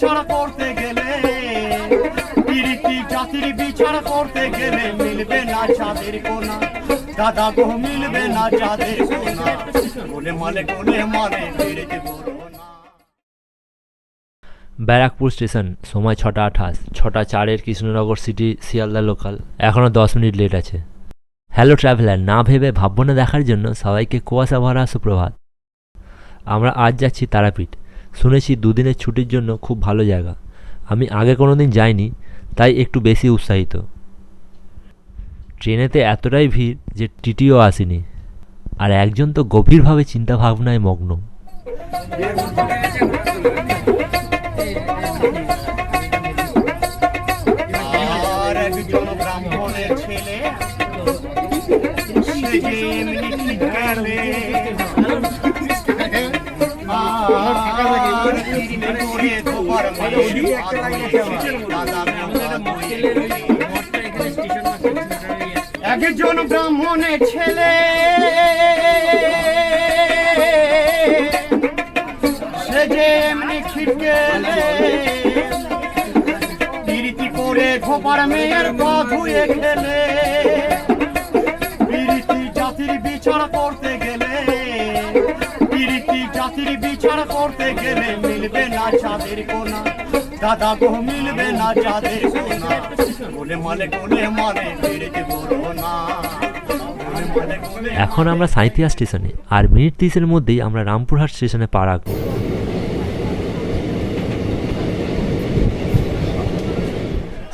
করতে গেলে, প্রীতি জাতির করতে গেলে মিলবে না চাঁদের কোনা। দাদা গো, মিলবে না চাঁদের কোনা। ব্যারাকপুর স্টেশন, সময় ছটা আঠাশ। ছটা চারের কৃষ্ণনগর সিটি, শিয়ালদা লোকাল। এখনও দশ মিনিট লেট আছে। হ্যালো ট্রাভেলার, না ভেবে ভাবনা দেখার জন্য সবাইকে কুয়াশা ভরা সুপ্রভাত। আমরা আজ যাচ্ছি তারাপীঠ। শুনেছি দুদিনের ছুটির জন্য খুব ভালো জায়গা। আমি আগে কোনো দিন যাইনি, তাই একটু বেশি উৎসাহিত। ট্রেনেতে এতটাই ভিড় যে টিটিও আসেনি। আর একজন তো গভীরভাবে চিন্তা ভাবনায় মগ্ন ছেলে একজন ব্রাহ্মণের ছেলে সে যে এমনি খিটকেলে প্রীতি করে ধোপার মেয়ের পা ধুয়ে খেলে প্রীতি জাতির বিচার করতে গেলে জাতির করতে গেলে মিলবে না চাঁদের কোনা। দাদা গো মিলবে না চাঁদের কোনা। গোলে মালে গোলে মালে ফিরেতে বলব না এখন আমরা সাঁইথিয়া স্টেশনে, আর মিনিট তিরিশের মধ্যেই আমরা রামপুরহাট স্টেশনে পা রাখব।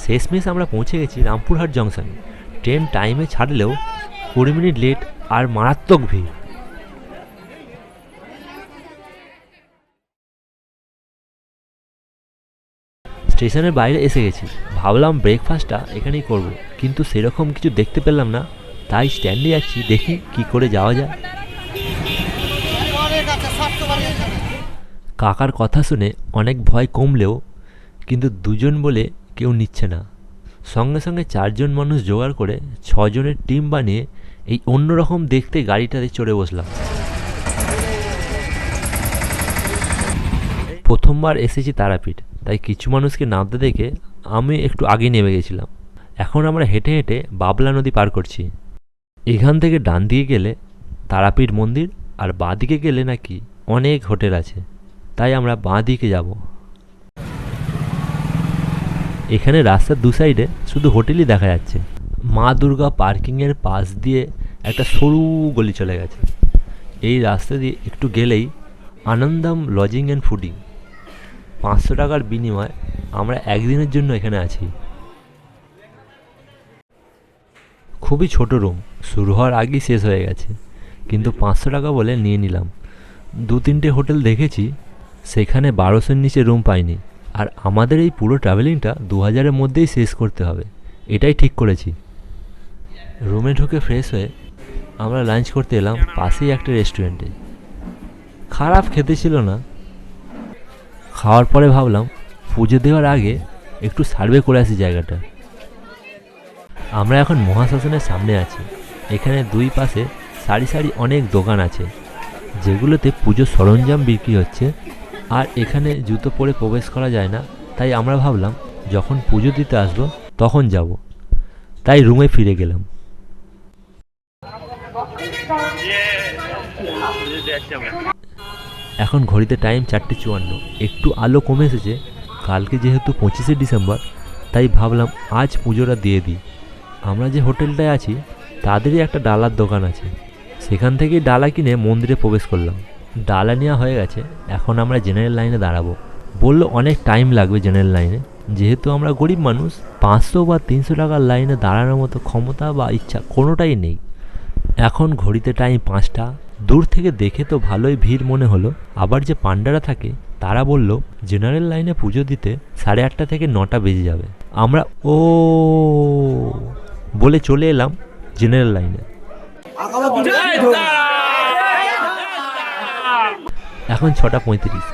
শেষমেশ আমরা পৌঁছে গেছি রামপুরহাট জংশনে। ট্রেন টাইমে ছাড়লেও কুড়ি মিনিট লেট আর মারাত্মক ভিড়। স্টেশনের বাইরে এসে গেছি। ভাবলাম ব্রেকফাস্টটা এখানেই করব, কিন্তু সেরকম কিছু দেখতে পেলাম না, তাই স্ট্যান্ডে যাচ্ছি দেখি কি করে যাওয়া যায়। কাকার কথা শুনে অনেক ভয় কমলেও, কিন্তু দুজন বলে কেউ নিচ্ছে না। সঙ্গে সঙ্গে চারজন মানুষ জোগাড় করে ছজনের টিম বানিয়ে এই অন্যরকম দেখতে গাড়িটাতে চড়ে বসলাম। প্রথমবার এসেছি তারাপীঠ। তাই কিছু মানুষকে নামতে দেখে আমি একটু আগে নেমে গেছিলাম। এখন আমরা হেঁটে হেঁটে বাবলা নদী পার করছি। এখান থেকে ডান দিকে গেলে তারাপীঠ মন্দির আর বাঁ দিকে গেলে নাকি অনেক হোটেল আছে। তাই আমরা বাঁ দিকে যাব। এখানে রাস্তার দু সাইডে শুধু হোটেলই দেখা যাচ্ছে। মা দুর্গা পার্কিংয়ের পাশ দিয়ে একটা সরু গলি চলে গেছে। এই রাস্তা দিয়ে একটু গেলেই আনন্দম লজিং অ্যান্ড ফুডিং। পাঁচশো টাকার বিনিময়ে আমরা একদিনের জন্য এখানে আছি। খুবই ছোট রুম শুরু হওয়ার আগেই শেষ হয়ে গেছে। কিন্তু পাঁচশো টাকা বলে নিয়ে নিলাম। দু তিনটে হোটেল দেখেছি, সেখানে বারোশোর নিচে রুম পাইনি। আর আমাদের এই পুরো ট্রাভেলিংটা দু হাজারের মধ্যেই শেষ করতে হবে। এটাই ঠিক করেছি। রুমে ঢুকে ফ্রেশ হয়ে আমরা লাঞ্চ করতে এলাম পাশেই একটা রেস্টুরেন্টে খারাপ খেতে ছিল না খাওয়ার পরে ভাবলাম, পুজো দেওয়ার আগে একটু সার্ভে করে আসি জায়গাটা। আমরা এখন মহাশাসনের সামনে আছি। এখানে দুই পাশে সারি সারি অনেক দোকান আছে, যেগুলোতে পুজোর সরঞ্জাম বিক্রি হচ্ছে আর এখানে জুতো পরে প্রবেশ করা যায় না। তাই আমরা ভাবলাম, যখন পুজো দিতে আসব, তখন যাব। তাই রুমে ফিরে গেলাম। এখন ঘড়িতে টাইম চারটে চুয়ান্ন। একটু আলো কমে এসেছে, কালকে যেহেতু পঁচিশে ডিসেম্বর, তাই ভাবলাম আজ পুজোটা দিয়ে দিই। আমরা যে হোটেলটায় আছি, তাদেরই একটা ডালার দোকান আছে। সেখান থেকেই ডালা কিনে মন্দিরে প্রবেশ করলাম। ডালা নেওয়া হয়ে গেছে, এখন আমরা জেনারেল লাইনে দাঁড়াবো। বলল অনেক টাইম লাগবে জেনারেল লাইনে যেহেতু আমরা গরিব মানুষ, পাঁচশো বা তিনশো টাকার লাইনে দাঁড়ানোর মতো ক্ষমতা বা ইচ্ছা কোনোটাই নেই। এখন ঘড়িতে টাইম পাঁচটা দূর থেকে দেখে তো ভালোই ভিড় মনে হলো। আবার যে পান্ডারা থাকে, তারা বলল জেনারেল লাইনে পুজো দিতে সাড়ে আটটা থেকে নটা বেজে যাবে। আমরা ও বলে চলে এলাম জেনারেল লাইনে এখন ছটা পঁয়ত্রিশ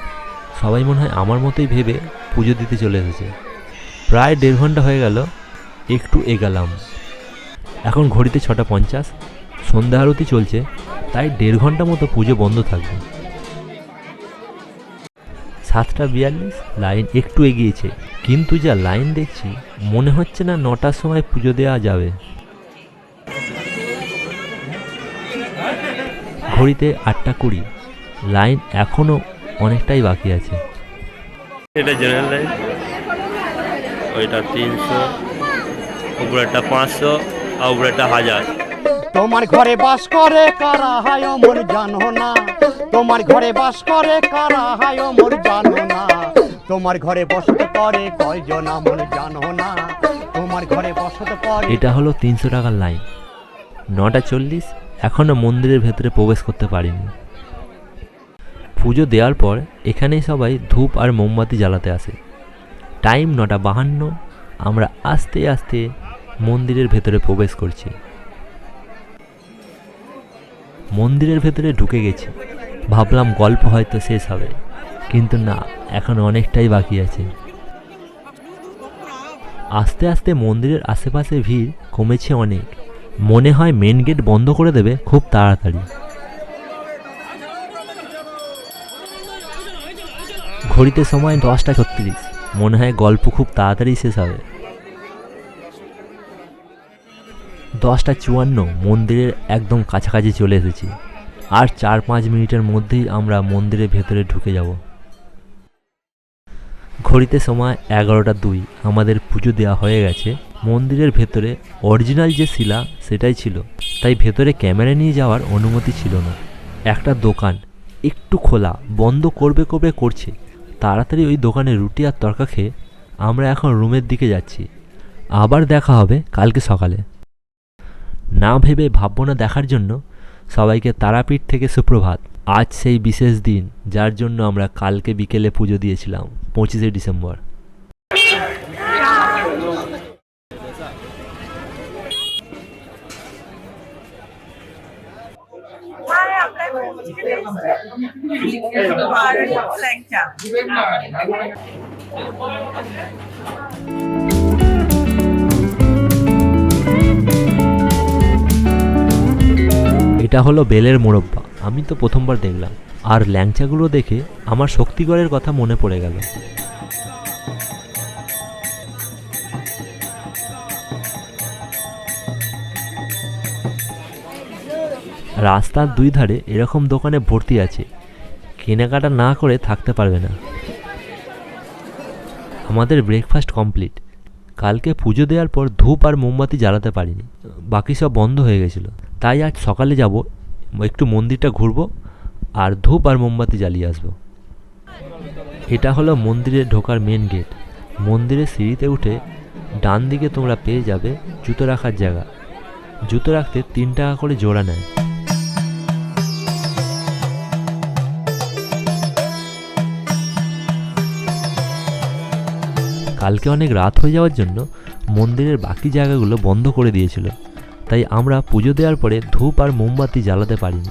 সবাই মনে হয় আমার মতোই ভেবে পুজো দিতে চলে এসেছে প্রায় দেড় ঘণ্টা হয়ে গেল একটু এগালাম এখন ঘড়িতে ছটা পঞ্চাশ সন্ধ্যা আরতি চলছে, তাই দেড় ঘণ্টা মতো পুজো বন্ধ থাকবে। সাতটা বিয়াল্লিশ, লাইন একটু এগিয়েছে, কিন্তু যা লাইন দেখছি, মনে হচ্ছে না নটার সময় পুজো দেওয়া যাবে। ঘড়িতে আটটা কুড়ি, লাইন এখনও অনেকটাই বাকি আছে। এটা জেনারেল লাইন, ওইটা তিনশো, উপরেরটা পাঁচশো, আর উপরেরটা হাজার। তোমার ঘরে বাস করে, কারা হায় মোর জানো না। তোমার ঘরে বাস করে, কারা হায় মোর জানো না। তোমার ঘরে বসত করে কয়জন আমন জানো না। তোমার ঘরে বসত করে এটা হলো তিনশো টাকার লাইন নটা চল্লিশ এখনও মন্দিরের ভেতরে প্রবেশ করতে পারিনি। পুজো দেওয়ার পর এখানেই সবাই ধূপ আর মোমবাতি জ্বালাতে আসে। টাইম নটা বাহান্ন, আমরা আস্তে আস্তে মন্দিরের ভেতরে প্রবেশ করছি। মন্দিরের ভেতরে ঢুকে গেছি। ভাবলাম গল্প হয়তো শেষ হবে, কিন্তু না, এখন অনেকটাই বাকি আছে। আস্তে আস্তে মন্দিরের আশেপাশে ভিড় কমেছে অনেক। মনে হয় মেন গেট বন্ধ করে দেবে খুব তাড়াতাড়ি। ঘড়িতে সময় দশটা ছত্রিশ। মনে হয় গল্প খুব তাড়াতাড়ি শেষ হবে। দশটা চুয়ান্ন মন্দিরের একদম কাছাকাছি চলে এসেছি। আর চার পাঁচ মিনিটের মধ্যেই আমরা মন্দিরের ভেতরে ঢুকে যাব। ঘড়িতে সময় এগারোটা দুই, আমাদের পুজো দেওয়া হয়ে গেছে। মন্দিরের ভেতরে অরিজিনাল যে শিলা, সেটাই ছিল। তাই ভেতরে ক্যামেরা নিয়ে যাওয়ার অনুমতি ছিল না। একটা দোকান একটু খোলা, বন্ধ করবে করবে করছে। তাড়াতাড়ি ওই দোকানে রুটি আর তরকা খেয়ে আমরা এখন রুমের দিকে যাচ্ছি। আবার দেখা হবে কালকে সকালে। না ভেবে ভাববো না দেখার জন্য, সবাইকে তারাপীঠ থেকে সুপ্রভাত। আজ সেই বিশেষ দিন, যার জন্য আমরা কালকে বিকেলে পুজো দিয়েছিলাম, পঁচিশে ডিসেম্বর। আর ল্যাংচা এটা হলো বেলের মোরব্বা। আমি তো প্রথমবার দেখলাম। আর ল্যাংচাগুলো দেখে আমার শক্তিগড়ের কথা মনে পড়ে গেল। রাস্তার দুই ধারে এরকম দোকানে ভর্তি আছে। কেনাকাটা না করে থাকতে পারবে না। আমাদের ব্রেকফাস্ট কমপ্লিট কালকে পুজো দেওয়ার পর ধূপ আর মোমবাতি জ্বালাতে পারিনি। বাকি সব বন্ধ হয়ে গেছিল। তাই আজ সকালে যাব, একটু মন্দিরটা ঘুরবো আর ধূপ আর মোমবাতি জ্বালিয়ে আসব। এটা হলো মন্দিরে ঢোকার মেন গেট মন্দিরের সিঁড়িতে উঠে ডান দিকে তোমরা পেয়ে যাবে জুতো রাখার জায়গা। জুতো রাখতে তিন টাকা করে জোড়া নেয়। কালকে অনেক রাত হয়ে যাওয়ার জন্য মন্দিরের বাকি জায়গাগুলো বন্ধ করে দিয়েছিল। তাই আমরা পুজো দেওয়ার পরে ধূপ আর মোমবাতি জ্বালাতে পারিনি।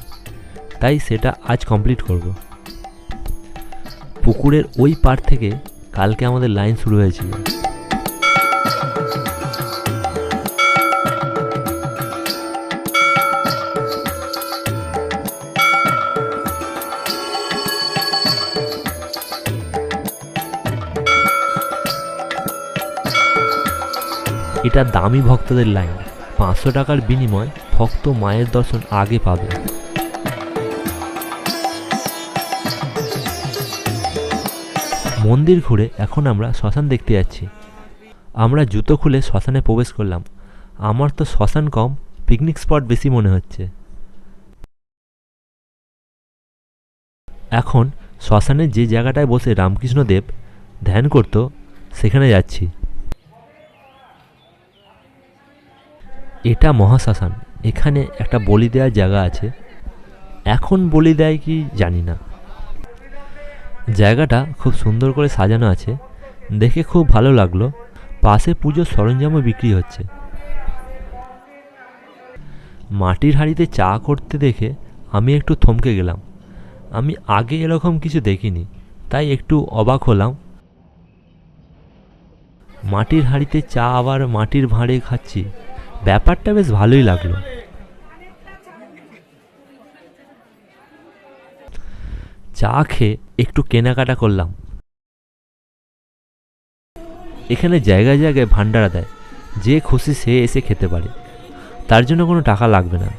তাই সেটা আজ কমপ্লিট করব। পুকুরের ওই পার থেকে কালকে আমাদের লাইন শুরু হয়েছিল। এটা দামি ভক্তদের লাইন পাঁচশো টাকার বিনিময় ভক্ত মায়ের দর্শন আগে পাবে। মন্দির ঘুরে এখন আমরা শ্মশান দেখতে যাচ্ছি। আমরা জুতো খুলে শ্মশানে প্রবেশ করলাম। আমার তো শ্মশান কম পিকনিক স্পট বেশি মনে হচ্ছে। এখন শ্মশানের যে জায়গাটায় বসে রামকৃষ্ণদেব ধ্যান করত, সেখানে যাচ্ছি। এটা মহাশ্মশান। এখানে একটা বলি দেওয়ার জায়গা আছে। এখন বলি দেয় কি জানি না। জায়গাটা খুব সুন্দর করে সাজানো আছে। দেখে খুব ভালো লাগল। পাশে পুজোর সরঞ্জামও বিক্রি হচ্ছে। মাটির হাঁড়িতে চা করতে দেখে আমি একটু থমকে গেলাম। আমি আগে এরকম কিছু দেখিনি, তাই একটু অবাক হলাম। মাটির হাঁড়িতে চা আবার মাটির ভাঁড়ে খাচ্ছি। ব্যাপারটা বেশ ভালোই লাগল। চা খেয়ে একটু কেনাকাটা করলাম। এখানে জায়গায় জায়গায় ভান্ডারা দেয় যে খুশি সে এসে খেতে পারে। তার জন্য কোনো টাকা লাগবে না।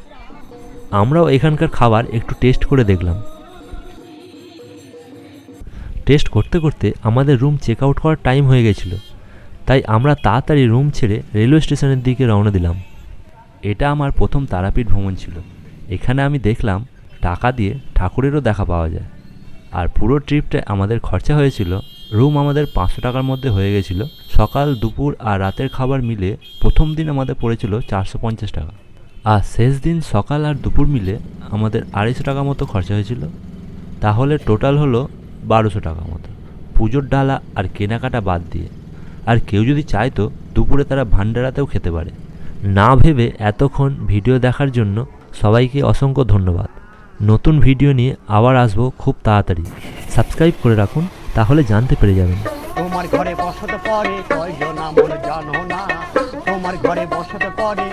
আমরাও এখানকার খাবার একটু টেস্ট করে দেখলাম। টেস্ট করতে করতে আমাদের রুম চেক আউট করার টাইম হয়ে গেছিল। তাই আমরা তাড়াতাড়ি রুম ছেড়ে রেলওয়ে স্টেশনের দিকে রওনা দিলাম। এটা আমার প্রথম তারাপীঠ ভ্রমণ ছিল। এখানে আমি দেখলাম টাকা দিয়ে ঠাকুরেরও দেখা পাওয়া যায়। আর পুরো ট্রিপটায় আমাদের খরচা হয়েছিল, রুম আমাদের পাঁচশো টাকার মধ্যে হয়ে গেছিল। সকাল, দুপুর আর রাতের খাবার মিলে প্রথম দিন আমাদের পড়েছিল চারশো পঞ্চাশ টাকা। আর শেষ দিন সকাল আর দুপুর মিলে আমাদের আড়াইশো টাকা মতো খরচা হয়েছিল। তাহলে টোটাল হলো বারোশো টাকা মতো। পুজোর ডালা আর কেনাকাটা বাদ দিয়ে। আর কেউ যদি চায় তো দুপুরে তারা ভান্ডারাতেও খেতে পারে। না ভেবে এতক্ষণ ভিডিও দেখার জন্য সবাইকে অসংখ্য ধন্যবাদ। নতুন ভিডিও নিয়ে আবার আসব খুব তাড়াতাড়ি। সাবস্ক্রাইব করে রাখুন, তাহলে জানতে পেরে যাবেন। তোমার ঘরে বসতে পারে কয়জন বলে জানো না। তোমার ঘরে বসতে পারে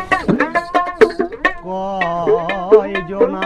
কয়জনা